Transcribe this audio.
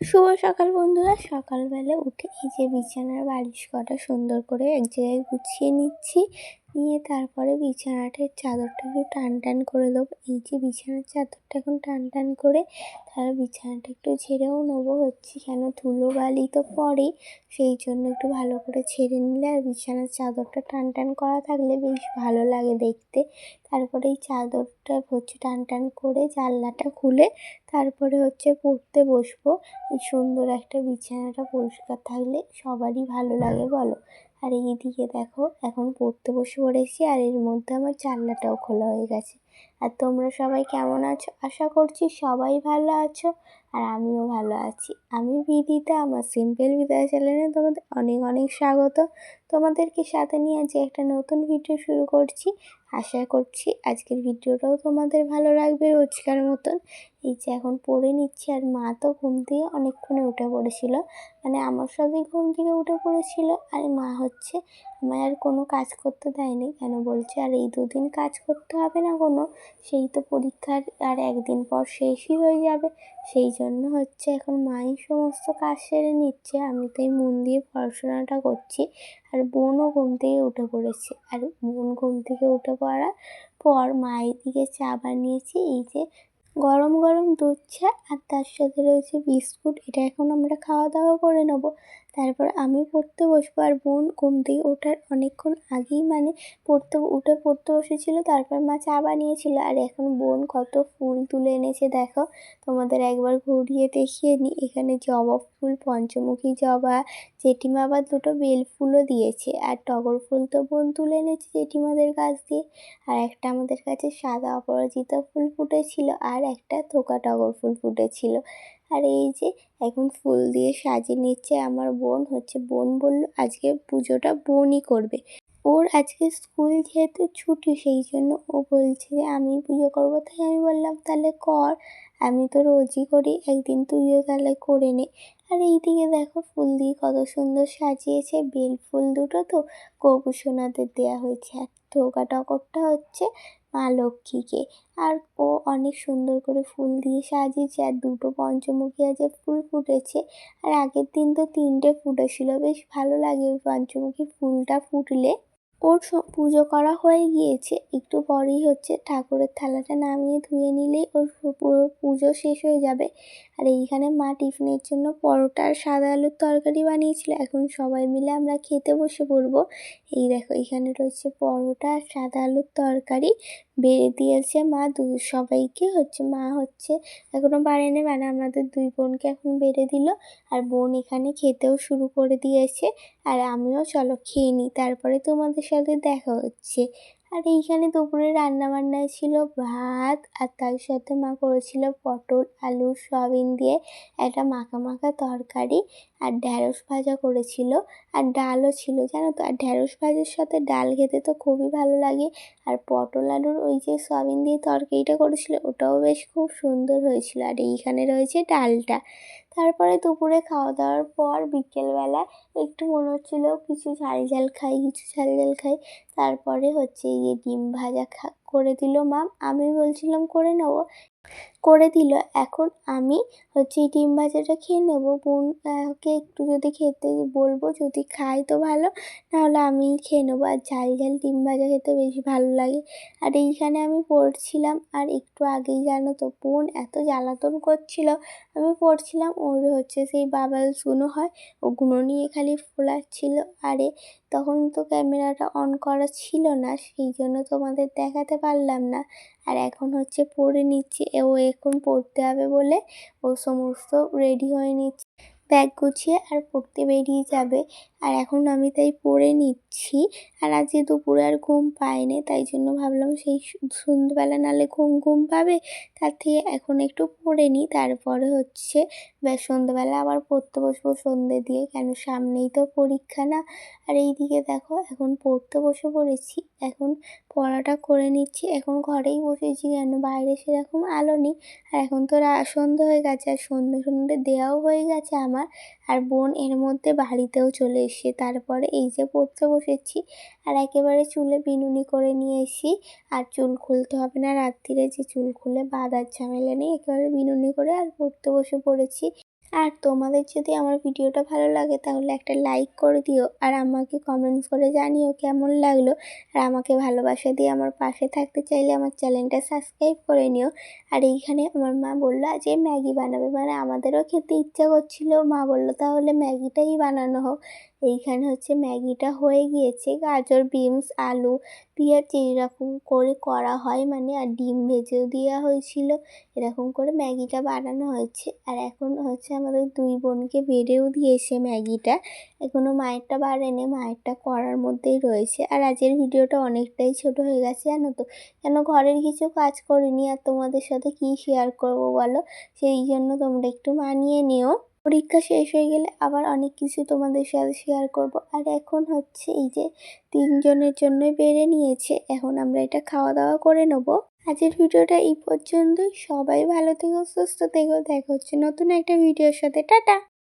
শুভ সকাল বন্ধুরা। সকালবেলা উঠে এই যে বিছানার বালিশ কটা সুন্দর করে এক জায়গায় গুছিয়ে নিচ্ছি। নিয়ে তারপরে বিছানাটার চাদরটা একটু টান টান করে দেবো। এই যে বিছানার চাদরটা এখন টান টান করে তার বিছানাটা একটু ছেড়েও নেব। হচ্ছে কেন? ধুলো বালি তো পড়ে সেই জন্য একটু ভালো করে ছেড়ে নিলে আর বিছানার চাদরটা টান টান করা থাকলে বেশ ভালো লাগে দেখতে। তারপরে এই চাদরটা হচ্ছে টান টান করে জানলাটা খুলে তারপরে হচ্ছে পড়তে বসবো। সুন্দর একটা বিছানাটা পরিষ্কার থাকলে সবারই ভালো লাগে বলো। আর এইদিকে দেখো, এখন পড়তে বসে পড়েছি আর এর মধ্যে আমার জানলাটাও খোলা হয়ে গেছে। আর তোমরা সবাই কেমন আছো? আশা করছি সবাই ভালো আছো আর আমিও ভালো আছি। আমি বিদিতা, আমার সিম্পল বিদায় চ্যানেলে তোমাদের অনেক অনেক স্বাগত। তোমাদেরকে সাথে নিয়ে আজকে একটা নতুন ভিডিও শুরু করছি। আশা করছি আজকের ভিডিওটাও তোমাদের ভালো লাগবে রোজকার মতন। এই যে এখন পড়ে নিচ্ছি আর মা তো ঘুম থেকে অনেকক্ষণে উঠে পড়েছিল। মানে আমার সবই ঘুম থেকে উঠে পড়েছিল আর মা হচ্ছে আমায় আর কোনো কাজ করতে দেয়নি। কেন বলছে? আর এই দুদিন কাজ করতে হবে না কোনো, সেই তো পরীক্ষার আর একদিন পর শেষই হয়ে যাবে। সেই জন্য হচ্ছে এখন মাই সমস্ত কাজ সেরে নিচ্ছে। আমি তাই মন দিয়ে পড়াশোনাটা করছি আর বোনও ঘুম থেকে উঠে পড়েছে। আর বোন ঘুম থেকে উঠে পড়ার পর মায়ের দিকে চা বানিয়েছি। এই যে গরম গরম দুধ চা আর তার সাথে রয়েছে বিস্কুট। এটা এখন আমরা খাওয়া দাওয়া করে নেব। তারপর আমি পড়তে বসবো আর বোন ঘুম থেকে ওঠার অনেকক্ষণ আগেই মানে পড়তে, উঠে পড়তে বসেছিল, তারপর মা চা বানিয়েছিল। আর এখন বোন কত ফুল তুলে এনেছে, দেখো। তোমাদের একবার ঘুরিয়ে দেখিয়ে নিই এখানে জবা ফুল, পঞ্চমুখী জবা, জেঠিমা আবার দুটো বেল ফুলও দিয়েছে। আর টগর ফুল তো বোন তুলে এনেছে জেঠিমাদের গাছ দিয়ে। আর একটা আমাদের কাছে সাদা অপরাজিতা ফুল ফুটেছিল, আর একটা থোকা টগর ফুল ফুটেছিল। আর এই যে এখন ফুল দিয়ে সাজিয়ে নিচ্ছে আমার বোন, হচ্ছে বোন বলল আজকে পুজোটা বোনই করবে। ওর আজকে স্কুল যেহেতু ছুটি, সেই জন্য ও বলছে যে আমি পুজো করব। তাই আমি বললাম, তাহলে কর, আমি তো রোজই করি, একদিন তুইও তাহলে করে নে। আর এইদিকে দেখো ফুল দিয়ে কত সুন্দর সাজিয়েছে, বেল ফুল দুটো তো গপু সোনাদের দেওয়া হয়েছে। আর ধোকা টকরটা হচ্ছে মা লক্ষ্মীকে। আর ও অনেক সুন্দর করে ফুল দিয়ে সাজিয়েছে, আর দুটো পঞ্চমুখী আছে ফুল ফুটেছে, আর আগের দিন তো তিনটে ফুটেছিল। বেশ ভালো লাগে ওই পঞ্চমুখী ফুলটা ফুটলে। ওর পুজো করা হয়ে গিয়েছে। একটু পরেই হচ্ছে ঠাকুরের থালাটা নামিয়ে ধুয়ে নিলেই ওর পুরো পুজো শেষ হয়ে যাবে। আর এইখানে মা টিফিনের জন্য পরোটা আর সাদা আলুর তরকারি বানিয়েছিল। এখন সবাই মিলে আমরা খেতে বসে পড়ব। এই দেখো এখানে রয়েছে পরোটা আর সাদা আলুর তরকারি, বেড়ে দিয়েছে মা দু, সবাইকে হচ্ছে, মা হচ্ছে এখনও পারেনি মানে আমাদের দুই বোনকে এখন বেড়ে দিল। আর বোন এখানে খেতেও শুরু করে দিয়েছে। আর আমিও চলো খেয়ে নিই। তারপরে তোমাদের সাথে দেখা হচ্ছে। আর এইখানে দুপুরে রান্নাবান্নায় ছিল ভাত আর তার সাথে মা করেছিল পটল, আলু, সয়াবিন দিয়ে একটা মাখা মাখা তরকারি আর ঢ্যাঁড়স ভাজা করেছিল আর ডালও ছিল, জানো তো? আর ঢ্যাঁড়স ভাজার সাথে ডাল খেতে তো খুবই ভালো লাগে। আর পটল, আলুর ওই যে সয়াবিন দিয়ে তরকারিটা করেছিল, ওটাও বেশ খুব সুন্দর হয়েছিল। আর এইখানে রয়েছে ডালটা। তারপরে দুপুরে খাওয়া দাওয়ার পর বিকেলবেলা একটু মনে হচ্ছিল কিছু ঝাল ঝাল খাই, কিছু ঝাল ঝাল খাই। তারপরে হচ্ছে গিয়ে ডিম ভাজা খা করে দিল মাম আমি বলছিলাম, করে নেব। করে দিল। এখন আমি হচ্ছে এই ডিম ভাজাটা খেয়ে নেব। বোনকে একটু যদি খেতে বলব, যদি খাই তো ভালো, নাহলে আমি খেয়ে নেব। আর ঝাল ঝাল ডিম ভাজা খেতে বেশি ভালো লাগে। আর এইখানে আমি পড়ছিলাম, আর একটু আগেই জানো তো, বোন এত জ্বালাতন করছিল। আমি পড়ছিলাম, ওর হচ্ছে সেই বাবাল শুনো হয় ওগুলো নিয়ে খালি ফোলাচ্ছিল। আরে তখন তো ক্যামেরাটা অন করা ছিল না, সেই জন্য তোমাদের দেখাতে পারলাম না। আর এখন হচ্ছে পড়ে নিচ্ছে ও এখন পড়তে হবে বলে ও সমস্ত রেডি হয়ে নিচ্ছে। ব্যাগ গুছিয়ে আর পড়তে বেরিয়ে যাবে। আর এখন আমি তাই পড়ে নিচ্ছি। আর আজকে দুপুরে আর ঘুম পায়নি তাই জন্য ভাবলাম সেই সন্ধ্যেবেলা নালে ঘুম ঘুম পাবে। তার থেকে এখন একটু পড়ে নিই তারপরে হচ্ছে সন্ধ্যেবেলা আবার পড়তে বসবো সন্ধ্যে দিয়ে, কেন সামনেই তো পরীক্ষা না। আর এই দিকে দেখো, এখন পড়তে বসে পড়েছি, এখন পড়াটা করে নিচ্ছি। এখন ঘরেই বসেছি কেন? বাইরে সেরকম আলো নেই। আর এখন তো সন্ধ্যে হয়ে গেছে, আর সন্ধ্যে সন্ধ্যে দেওয়াও হয়ে গেছে আমার। আর বোন এর মধ্যে বাড়িতেও চলে এসে তারপরে এই যে পড়তে বসেছি, আর একেবারে চুলে বিনুনি করে নিয়ে এসি আর চুল খুলতে হবে না রাত্রিরে, যে চুল খুলে বাঁধার ঝামেলা নেই, একেবারে বিনুনি করে আর পড়তে বসে পড়েছি। আর তোমাদের যদি আমার ভিডিওটা ভালো লাগে, তাহলে একটা লাইক করে দিও আর আমাকে কমেন্টস করে জানিও কেমন লাগল। আর আমাকে ভালোবাসা দিয়ে আমার পাশে থাকতে চাইলে আমার চ্যানেলটা সাবস্ক্রাইব করে নিও। আর এইখানে আমার মা বলল আজ ম্যাগি বানাবে। মানে আমাদেরও খেতে ইচ্ছা করছিল। মা বলল, তাহলে ম্যাগিটাই বানানো হোক। এইখানে হচ্ছে ম্যাগিটা হয়ে গিয়েছে। গাজর, বিনস, আলু, পেঁয়াজ এরকম করে করা হয় মানে আর ডিম ভেজেও দেওয়া হয়েছিল। এরকম করে ম্যাগিটা বানানো হয়েছে। আর এখন হচ্ছে আমাদের দুই বোনকে বেড়েও দিয়েছে ম্যাগিটা। এখনও মায়েরটা বাড়েনি, মায়েরটা করার মধ্যেই রয়েছে। আর আজকের ভিডিওটা অনেকটাই ছোট হয়ে গেছে, জানো তো? কেন ঘরের কিছু কাজ করিনি, আর তোমাদের সাথে কি শেয়ার করব বলো? সেই জন্য তোমরা একটু মানিয়ে নিও। পরীক্ষা শেষ হয়ে গেলে আবার অনেক কিছু তোমাদের সাথে শেয়ার করব। আর এখন হচ্ছে এই যে তিনজনের জন্যই বেড়ে নিয়েছে, এখন আমরা এটা খাওয়া দাওয়া করে নেব। আজকের ভিডিওটা এই পর্যন্তই। সবাই ভালো থেকো, সুস্থ থেকো। দেখা হচ্ছে নতুন একটা ভিডিওর সাথে। টাটা!